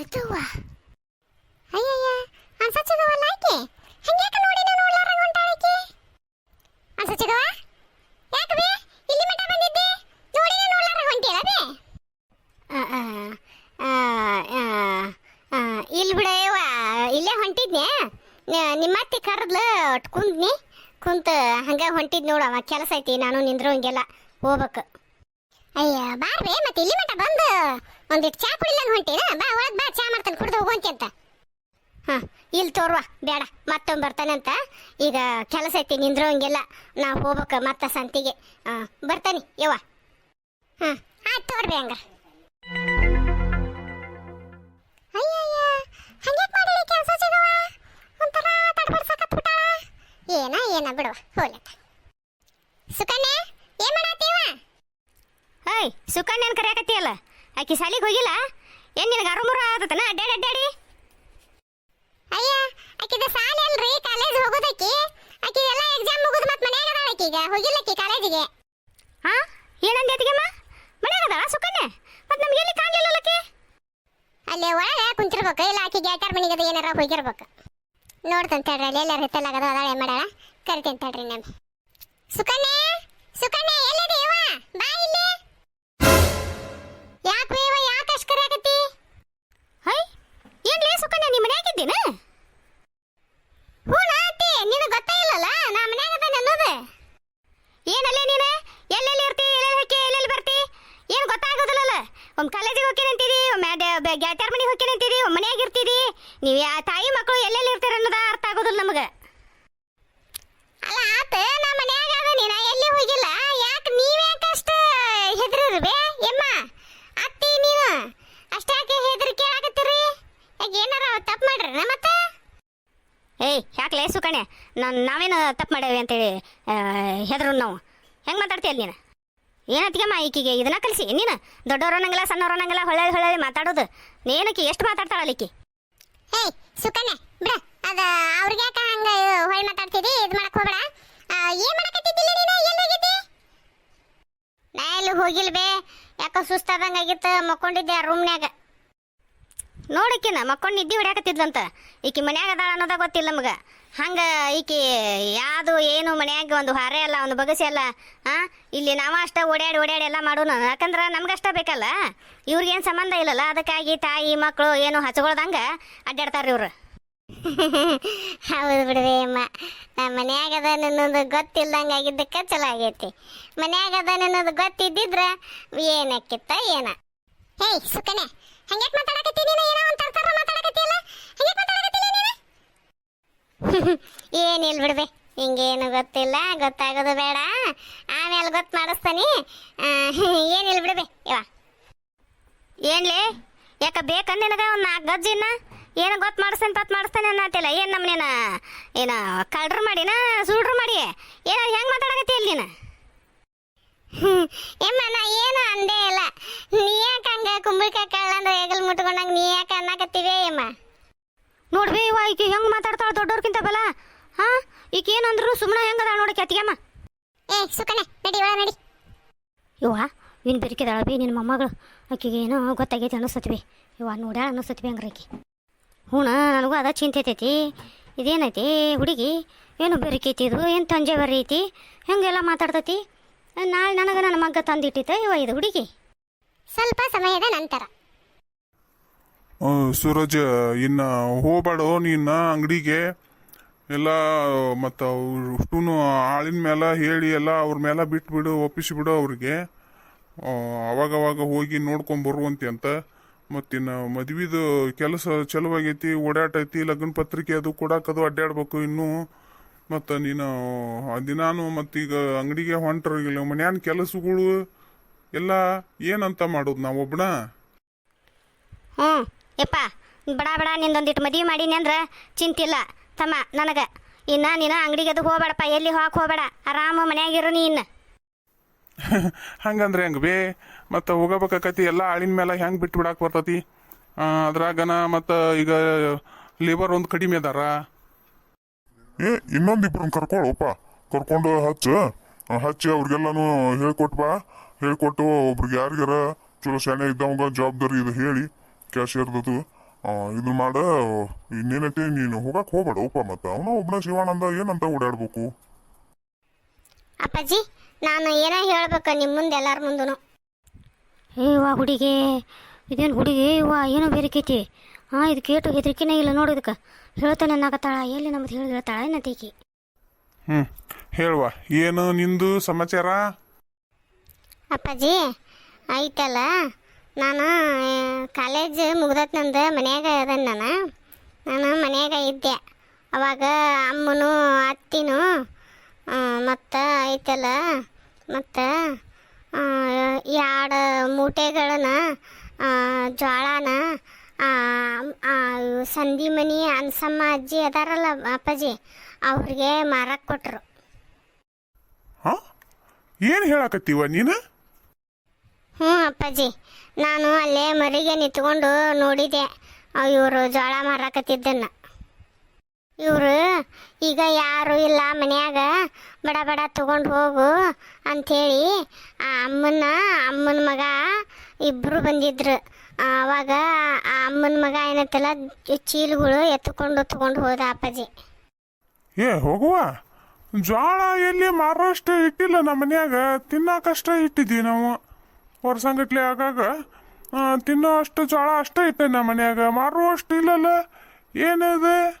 ಅಳತವ್ವ. ಅಯ್ಯಯ್ಯ ಅನ್ಸಚ್ಚಗವಲ್ಲ ಆಕೆ ಹಂಗ್ಯಾಕ ನಾನು ನೋಡ್ಲಾರಂಗ ಹೊಂಟಾಳಕಿ ಅನ್ಸಚ್ಚಗವ ಯಾಕೆ ಬೇ, ಇಲ್ಲಿ ಮಠ ಬಂದಿದ್ದೆ? ನೋಡಿನ ನೋಡ್ಲಾರಂಗ ಹೊಂಟಿಯಲ್ಲ ಬೇ? ಇಲ್ಲಿ ಬಿಡಯ್ಯವ್ವ ಇಲ್ಲೇ ಹೊಂಟಿದ್ನೆ ನಿಮ್ಮತ್ತಿ ಕರೆದ್ಲು ಕುಂತ್ನಿ ಕುಂತ ಹಂಗೆ ಹೊಂಟಿದ್ ನೋಡವ ಕೆಲಸ ಐತಿ, ನಾನು ನಿಂದ್ರೋಂಗೆಲ್ಲ ಹೋಗ್ಬೇಕು. ಅಯ್ಯ, ಬಾರ್ಬೆ, ಮತ್ತೆ ಇಲ್ಲಿ ಮಟ ಬಂದು. ಒಂದಿಟ್ಟು ಚಾ ಕುಡಿಲ್ಲ ಹೊಂಟೇನ? ಬಾ ಒಳಗೆ ಬಾ, ಚಾ ಮಾಡ್ತಾನೆ ಕುಡ್ದು ಹೋಗುವಂತೆ ಅಂತ. ಹಾಂ ಇಲ್ಲಿ ತೋರ್ವ, ಬೇಡ ಮತ್ತೊಮ್ಮೆ ಬರ್ತಾನಂತ ಈಗ ಕೆಲಸ ಐತಿ, ನಿಂದ್ರೋಂಗೆಲ್ಲ. ನಾವು ಹೋಗ್ಬೇಕು ಮತ್ತ ಸಂತಿಗೆ. ಹಾಂ ಬರ್ತಾನೆ, ಯವ್ವ. ಹಾಂ, ಆಯ್ತು ತೋರ್ಬಿ ಹಂಗ ಏನ ಏನ, ಬಿಡುವ ಹೋಲ ಸುಕನ್ಯಾ, ಏನ್ ಮಾಡತ್ತೀವ? ಹೇಯ್ ಸುಕನ್ಯನ್ ಕರೆಯಕತ್ತಿಯಲ್ಲ ಆಕಿ ಸಾಲಿಗೆ ಹೋಗಿಲ್ಲ? ಏನ್ ನಿನಗೆ ಅರುಮುರ ಆದತನ ಅಡ್ಡಾಡಿ ಅಡ್ಡಾಡಿ. ಅಯ್ಯ ಆಕಿದ ಶಾಲೆ ಅಲ್ರಿ ಕಾಲೇಜ್ ಹೋಗೋದಕ್ಕೆ. ಆಕಿ ಎಲ್ಲ ಎಕ್ಸಾಮ್ ಮುಗಿದ್ ಮತ್ತೆ ಮನ್ಯಾಗ ಅದಾಳ ಆಕಿ ಈಗ. ಹೋಗಿಲ್ಲಕ್ಕಿ ಕಾಲೇಜಿಗೆ ಹಾ? ಏನಂದಿ ಅತಿಗೆಮ್ಮ ಮನೆಯಾಗ ಅದಾಳ ಸುಕನ್ಯಾ? ಮತ್ತೆ ನಮ್ಗೆ ಎಲ್ಲಿ ಕಾಣಲಿಲ್ಲ ಆಕಿ ಅಲ್ಲೇ ಒಳಗೆ ಕುಂತಿರ್ಬೇಕು. ಇಲ್ಲ ಆಕಿ ಗ್ಯಾಟಾರ್ ಮನೆಗೆ ಅದು ಏನಾರ ಹೋಗಿರ್ಬೇಕು. ನೋಡ್ತಂತ ಹೇಳ್ರಿ ಅಲ್ಲಿ ಎಲ್ಲಾರು ಹಿತ್ತಲಾಗದ ಅದಾಳ ಏನ್ ಮಾಡಾಳ ಕರಿತೀನಿ ಹೇಳ್ರಿ ನಾನು. ಸುಕನ್ಯಾ? ಸುಕನ್ಯಾ ಎಲ್ಲಿದೆ? ಇವ ಏನಲ್ಲೇ ನೀನು? ಎಲ್ಲೆಲ್ಲಿ ಇರ್ತಿ? ಎಲ್ಲೆಲ್ಲಿ ಹೋಗಿ ಎಲ್ಲೆಲ್ಲಿ ಬರ್ತಿ? ಏನು ಗೊತ್ತಾಗೋದಿಲ್ಲಲ್ಲ. ಒಮ್ಮೆ ಕಾಲೇಜಿಗೆ ಹೋಗಿ ಅಂತೀರಿ ಒಮ್ಮೆ ಗ್ಯಾಟ್ಯಾರ ಮನೆಗೆ ಹೋಗಿ ನಿಂತೀರಿ ಒಮ್ಮೆ ಮನ್ಯಾಗ ಇರ್ತೀರಿ ನೀವು ತಾಯಿ ಮಕ್ಕಳು ಎಲ್ಲೆಲ್ಲಿ ಇರ್ತೀರ ಅನ್ನೋದ ಅರ್ಥ ಆಗೋದಿಲ್ಲ ನಮಗೆ ಅಲ್ಲ ಆತ ನಾ ಮನ್ಯಾಗ ಅದನಿ ನಾ ಎಲ್ಲಿ ಹೋಗಿಲ್ಲ ಯಾಕೆ ನೀವ್ಯಾಕೆ ಅಷ್ಟ ಹೆದ್ರಿರ್ಬೇ ಎಮ್ಮ ಅತ್ತಿ ನೀವು ಅಷ್ಟಾಕೆ ಹೆದರಿಕೆ ಆಗತ್ತೀರಿ ಯಾಕೆ ಏನಾರ ತಪ್ಪು ಮಾಡ್ರಿ ಮತ್ತೆ ಏಯ್ ಕಣೆ ಸುಕನ್ಯಾ ನಾನು ನಾವೇನು ತಪ್ಪು ಮಾಡೇವಿ ಅಂತೇಳಿ ಹೆದರು ನಾವು. ಹೆಂಗೆ ಮಾತಾಡ್ತೀಯ ನೀನು? ಏನತ್ತಿಗೆಮ್ಮ ಈಕಿಗೆ? ಇದನ್ನ ಕಲಿಸಿ. ನೀನು ದೊಡ್ಡವರು ಅನ್ನಂಗಿಲ್ಲ, ಸಣ್ಣವ್ರು ಅನ್ನಂಗಿಲ್ಲ ಹೊಳ್ಳಿ ಹೊಳ್ಳಿ ಮಾತಾಡೋದು. ನೇನಕ್ಕೆ ಎಷ್ಟು ಮಾತಾಡ್ತಾಳಲ್ಲ ಈಕಿ ಹೇ ಸುಕಣೆ ಬಿಡ. ಅದು ಅವ್ರಿಗೆ ಯಾಕೆ ಹಂಗ ಹೊಳ್ಳಿ ಮಾತಾಡ್ತಿದಿ? ಇದು ಮಾಡಕ್ಕೆ ಹೋಗಬೇಡ. ಏನು ಮಾಡಕತ್ತಿದ್ದಿಲ್ಲ ನೀನು? ಎಲ್ಲಿ ಹೋಗಿದ್ದಿ? ನಾ ಎಲ್ಲಿ ಹೋಗಿಲ್ಲ ಬೇ? ಯಾಕೋ ಆಗಿತ್ತು, ಮಕ್ಕೊಂಡಿದ್ದೆ ರೂಮ್ನ್ಯಾಗ ನೋಡಿಕಿನ ಮಕ್ಕೊಂಡು ನಿದ್ದೆ ಹೊಡ್ಯಾಕತ್ತಿದ್ಲಂತ. ಈಕಿ ಮನ್ಯಾಗ ಅದಾಳ ಅನ್ನೋದ ಗೊತ್ತಿಲ್ಲ ನಮಗೆ. ಹಂಗೆ ಈಕಿ ಯಾವುದು ಏನು ಮನ್ಯಾಗ ಒಂದು ಹಾರೆ ಅಲ್ಲ ಒಂದು ಬಗಸಿ ಅಲ್ಲ ಆ? ಇಲ್ಲಿ ನಾವು ಅಷ್ಟ ಓಡ್ಯಾಡಿ ಓಡಾಡಿ ಎಲ್ಲ ಮಾಡೋಣ ಯಾಕಂದ್ರೆ ನಮ್ಗಷ್ಟ ಬೇಕಲ್ಲ. ಇವ್ರಿಗೇನು ಸಂಬಂಧ ಇಲ್ಲಲ್ಲ ಅದಕ್ಕಾಗಿ ತಾಯಿ ಮಕ್ಕಳು ಏನು ಹಚ್ಕೊಳ್ದಂಗ ಅಡ್ಡಾಡ್ತಾರ್ರಿ ಇವ್ರು. ಹೌದು ಬಿಡ್ರಿ ಅಮ್ಮ. ನಮ್ಮ ಮನ್ಯಾಗ ಅದಾನ ಅನ್ನೋದು ಆಗಿದ್ದಕ್ಕೆ ಆಗಿದ್ದಕ್ಕ ಚಲೋ ಆಗೈತಿ. ಮನ್ಯಾಗ ಅದಾನ ಗೊತ್ತಿದ್ದಿದ್ರೆ ಏನಕ್ಕಿತ್ತ ಏನ. ಹೇಯ್ ಸುಕನ್ಯಾ ಹಂಗ್ಯಾಕ್ ಮಾತಾಡಕತ್ತೀನಿ ನೀನು ಏನೋ ಒಂದ್ ತರ್ತರ ಮಾತಾಡಕತ್ತಿಯಲ್ಲ ಹಂಗ್ಯಾಕ್ ಮಾತಾಡಕತ್ತಿಲ್ಲ ನೀನು ಏನಿಲ್ಲ ಬಿಡ್ಬೆ ಹಿಂಗೇನು ಗೊತ್ತಿಲ್ಲ, ಗೊತ್ತಾಗೋದು ಬೇಡ. ಆಮೇಲೆ ಗೊತ್ತು ಮಾಡಿಸ್ತಾನೆ. ಏನಿಲ್ಲ ಬಿಡ್ಬೆ ಇವ ಏನ್ಲೇ? ಯಾಕ ಬೇಕಂದ ನಿನಗ ಒಂದು ನಾಲ್ಕು ಗಜ್ಜಿನ ಏನು ಗೊತ್ತು ಮಾಡಿಸ್ತಾನೆ, ಪತ್ ಮಾಡಿಸ್ತಾನೆ ಅನ್ನತ್ತಿಲ್ಲ ಏನು ನಮ್ಮನೇನ ಏನು ಕಳ್ರು ಮಾಡಿನ ಸುಡ್ರು ಮಾಡಿ? ಏನ ಹೆಂಗೆ ಮಾತಾಡಕತ್ತಿ ನೀನು? ಹ್ಮ್. ಎಮ್ಮ, ನಾ ಏನು ಅಂದೇ ಇಲ್ಲ. ನೀ ಯಾಕೆ ಹಂಗೆ ಕುಂಬಳಕಾಯಿ ಕಳ್ಳಂದ್ರೆ ಹೆಗಲ್ ಮುಟ್ಕೊಂಡಂಗ ನೀ ಯಾಕೆ ಅನ್ನಕತ್ತೀವಿ ಅಮ್ಮ ನೋಡ್ಬೇ ಇವ ಈಕಿ ಹೆಂಗ್ ಮಾತಾಡ್ತಾಳ ದೊಡ್ಡೋರ್ಕಿಂತ ಬಲ? ಹಾ? ಈಕೆ ಏನಂದ್ರು ಸುಮ್ಮನೆ ಹೆಂಗದ ನೋಡಕ್ಕೆ ಅತ್ತಿಗೆಮ್ಮ ಏ ಸುಕನೆ ನಡಿ ಇವಳ ನಡಿ. ಇವ ಇನ್ ಬೆರಿಕಿದಾಳ ಬಿ ನಿನ್ನ ಮೊಮ್ಮಗಳು. ಆಕಿಗೆ ಏನೋ ಗೊತ್ತಾಗೈತಿ ಅನ್ನಿಸ್ತತಿ ಬಿ ಇವ ನೋಡ್ಯಾಳ ಅನ್ನಿಸ್ತತಿ ಬಿ ಹಂಗ್ರ ಆಕಿ. ಹ್ಞೂ ನನಗೂ ಅದ ಚಿಂತೆ ಐತೈತಿ. ಇದೇನೈತಿ ಹುಡುಗಿ? ಏನು ಬೆರಿಕೈತಿ ಇದು? ಏನು ತಂಜೆ ಬರ್ರಿ ಐತಿ? ಹೆಂಗೆಲ್ಲ ಮಾತಾಡ್ತೈತಿ? ನಾಳೆ ನನಗೆ ನನ್ನ ಮಗ್ಗ ತಂದಿಟ್ಟಿತ್ತ ಇವ ಇದು ಹುಡುಗಿ. ಸ್ವಲ್ಪ ಸಮಯದ ನಂತರ. ಸೂರಜ್, ಇನ್ನು ಹೋಗ್ಬೇಡ ನೀನು ಅಂಗಡಿಗೆ, ಎಲ್ಲ, ಮತ್ತು ಅಷ್ಟೂ ಆಳಿನ ಮೇಲೆ ಹೇಳಿ ಎಲ್ಲ ಅವ್ರ ಮೇಲೆ ಬಿಟ್ಬಿಡು, ಒಪ್ಪಿಸಿಬಿಡು ಅವ್ರಿಗೆ. ಅವಾಗವಾಗ ಹೋಗಿ ನೋಡ್ಕೊಂಡ್ ಬರುವಂತೆ ಅಂತ. ಮತ್ತಿನ್ನು ಮದ್ವಿದು ಕೆಲಸ ಚಲುವಾಗೈತಿ ಓಡಾಟ ಐತಿ ಲಗ್ನ ಪತ್ರಿಕೆ ಅದು ಕೊಡಾಕದು ಅಡ್ಡಾಡ್ಬೇಕು ಇನ್ನೂ. ಮತ್ತು ನೀನು ದಿನಾನು ಮತ್ತೀಗ ಅಂಗಡಿಗೆ ಹೊಂಟ್ರಿಗಿಲ್ಲ, ಮನ್ಯಾನ ಕೆಲಸಗಳು ಎಲ್ಲ ಏನಂತ ಮಾಡೋದು ನಾವೊಬ್ಬನ ಯಪ್ಪ ಬಡ ಬಡ ನಿಂದೊಂದಿಟ್ಟು ಮದುವೆ ಮಾಡೀನಿ ಅಂದ್ರೆ ಚಿಂತಿಲ್ಲ. ತಮ್ಮ ನನಗೆ. ಇನ್ನ ನೀನು ಅಂಗಡಿಗೆ ಅದು ಹೋಗ್ಬೇಡಪ್ಪ ಎಲ್ಲಿ ಹೋಗಕ್ಕೆ ಹೋಗಬೇಡ. ಆರಾಮ ಮನ್ಯಾಗಿರು ನೀ ಇನ್ನು ಹಂಗಂದ್ರೆ ಹೆಂಗ್ ಬೇ? ಮತ್ತು ಹೋಗಬೇಕಾಕತಿ ಎಲ್ಲ ಆಳಿನ ಮೇಲೆ ಹೆಂಗೆ ಬಿಟ್ಟು ಬಿಡಾಕ್ ಬರ್ತತಿ? ಅದ್ರಾಗನ ಮತ್ತು ಈಗ ಲೇಬರ್ ಒಂದು ಕಡಿಮೆ ಅದಾರ. ಏ ಇನ್ನೊಂದಿಬ್ರನ್ನ ಕರ್ಕೊಳ್ಳಪ್ಪ ಕರ್ಕೊಂಡು ಹಚ್ಚ. ಹಚ್ಚಿ ಅವ್ರಿಗೆಲ್ಲಾನು ಹೇಳ್ಕೊಟ್ ಬಾ. ಹೇಳ್ಕೊಟ್ಟು ಒಬ್ರಿಗೆ ಯಾರಿಗಾರ ಚಲೋ ಶಾಣೆ ಇದ್ದವಂಗ ಜವಾಬ್ದಾರಿ ಇದು ಹೇಳಿ. ಕ್ಯಾಶಿಯರ್ದದು ಇದು ಮಾಡ ಇನ್ನೇನೈತಿ ನೀನು ಹೋಗಕ್ ಹೋಗ್ಬೇಡ ಉಪ ಮತ್ತ. ಅವನ ಒಬ್ಬನ ಶಿವಾನಂದ ಏನಂತ ಓಡಾಡ್ಬೇಕು? ಅಪ್ಪಾಜಿ ನಾನು ಏನೋ ಹೇಳ್ಬೇಕ ನಿಮ್ಮ ಮುಂದೆ ಎಲ್ಲಾರ ಮುಂದೂ ಏ ವಾ ಹುಡುಗಿ. ಇದೇನು ಹುಡುಗಿ? ವಾ ಏನೋ ಬೇರೆಕೈತಿ ಹಾಂ ಇದು ಕೇಟು ಹೆದರಿಕೆನೇ ಇಲ್ಲ ನೋಡು ಇದಕ್ಕೆ. ಹೇಳ್ತಾನೆ ನಾಗತ್ತಾಳ ಎಲ್ಲಿ ನಮ್ದು ಹೇಳಿ ಹೇಳ್ತಾಳ? ಏನಂತೈಕಿ ಹ್ಞೂ ಹೇಳುವ. ಏನು ನಿಂದು ಸಮಾಚಾರ? ಅಪ್ಪಾಜಿ ಐತಲ್ಲ? ನಾನು ಕಾಲೇಜ್ ಮುಗ್ದತ್ ನಂದು ಮನ್ಯಾಗ ಅದನ್ ನಾನು. ನಾನು ಮನ್ಯಾಗ ಇದ್ದೆ. ಅವಾಗ ಅಮ್ಮನು, ಅತ್ತಿನೂ ಮತ್ತು ಐತಲ್ಲ, ಮತ್ತು ಎರಡು ಮೂಟೆಗಳನ್ನ ಜೋಳನ ಸಂಧಿ ಮನಿ ಅನ್ಸಮ್ಮ ಅಜ್ಜಿ ಅದಾರಲ್ಲ ಅಪ್ಪಾಜಿ, ಅವ್ರಿಗೆ ಮಾರಕ್ಕೆ ಕೊಟ್ಟರು ಏನು ಹೇಳಕತ್ತೀವ ನೀನು? ಹ್ಞೂ ಅಪ್ಪಾಜಿ. ನಾನು ಅಲ್ಲೇ ಮರಿಗೆ ನಿಂತ್ಕೊಂಡು ನೋಡಿದೆ. ಇವರು ಜೋಳ ಮಾರಾಕತ್ತಿದ್ದನ್ನು. ಇವರು, ಈಗ ಯಾರು ಇಲ್ಲ ಮನ್ಯಾಗ, ಬಡ ಬಡ ತಗೊಂಡು ಹೋಗು ಅಂಥೇಳಿ ಆ ಅಮ್ಮನ ಅಮ್ಮನ ಮಗ ಇಬ್ಬರು ಬಂದಿದ್ರು. ಆವಾಗ ಆ ಅಮ್ಮನ ಮಗ ಏನತ್ತಲ್ಲ ಚೀಲಗಳು ಎತ್ಕೊಂಡು ತಗೊಂಡು ಹೋದ ಅಪ್ಪಾಜಿ. ಏ, ಹೋಗುವ. ಜೋಳ ಎಲ್ಲಿ ಮಾರೋಷ್ಟು ಇಟ್ಟಿಲ್ಲ ನಮ್ಮ ಮನ್ಯಾಗ. ತಿನ್ನಕಷ್ಟ ಇಟ್ಟಿದ್ದೀವಿ ನಾವು. ವರ್ಷಂಗಟ್ಲೆ ಆಗಾಗ ತಿನ್ನೋ ಅಷ್ಟು ಜೋಳ ಅಷ್ಟೇ ಐತೆ ನಮ್ಮ ಮನೆಯಾಗ. ಮಾರುವಷ್ಟು ಇಲ್ಲಲ್ಲ? ಏನಿದೆ?